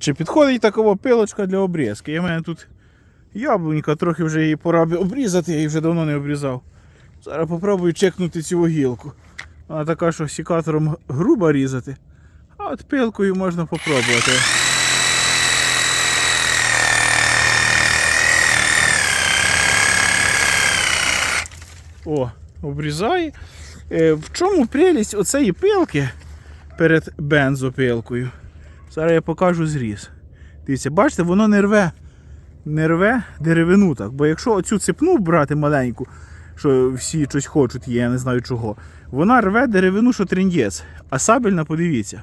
Чи підходить такова пилочка для обрізки? Я в мене тут яблунька, трохи вже її пора обрізати, я її вже давно не обрізав. Зараз попробую чекнути цю гілку. Вона така, що сікатором грубо різати, а от пилкою можна попробувати. О, обрізає. Е, в чому прелість оцеї пилки перед бензопилкою? Зараз я покажу зріз. Дивіться, бачите, воно не рве, не рве деревину так. Бо якщо оцю цепну брати маленьку, що всі щось хочуть, є, я не знаю чого, вона рве деревину, що трендець. А сабельна, подивіться.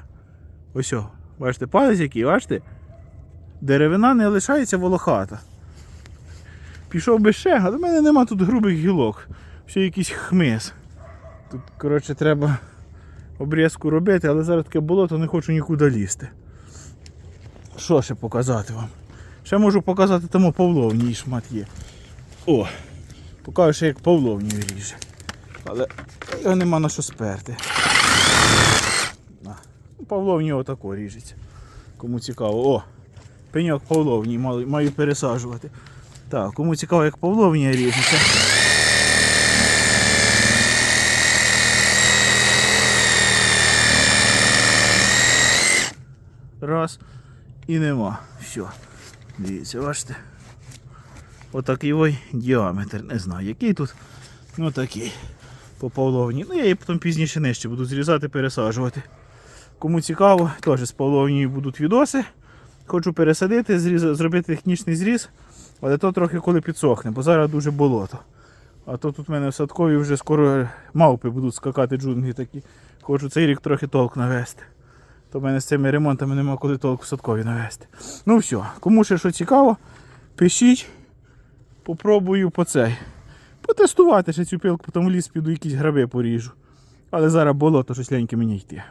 Ось, о, бачите, палець який, бачите? Деревина не лишається волохата. Пішов би ще, але в мене нема тут грубих гілок. Все якийсь хмиз. Тут, коротше, треба обрізку робити, але зараз таке болото не хочу нікуди лізти. Що ще показати вам? Ще можу показати тому Павловній шмат є. О! Покажу ще як Павловній ріже. Але його нема на що сперти. Ну, Павловні отако ріжеться. Кому цікаво. О! Пеньок Павловній маю, пересаджувати. Так, кому цікаво, як Павловнія ріжеться. Раз. І нема. Все. Дивіться, бачите. Отакий ой діаметр. Не знаю, який тут. Ну такий. По Павловні. Ну я її потім пізніше нижче буду зрізати, пересаджувати. Кому цікаво, теж з Павловнею будуть відоси. Хочу пересадити, зріз, зробити технічний зріз, але то трохи коли підсохне, бо зараз дуже болото. А то тут в мене в садкові вже скоро мавпи будуть скакати джунглі такі. Хочу цей рік трохи толк навести. То в мене з цими ремонтами нема коли толку садкові навести. Ну все, кому ще що цікаво, пишіть. Попробую по цей. Потестувати ще цю пилку, потім в ліс піду якісь граби поріжу. Але зараз болото щось леньке мені йти.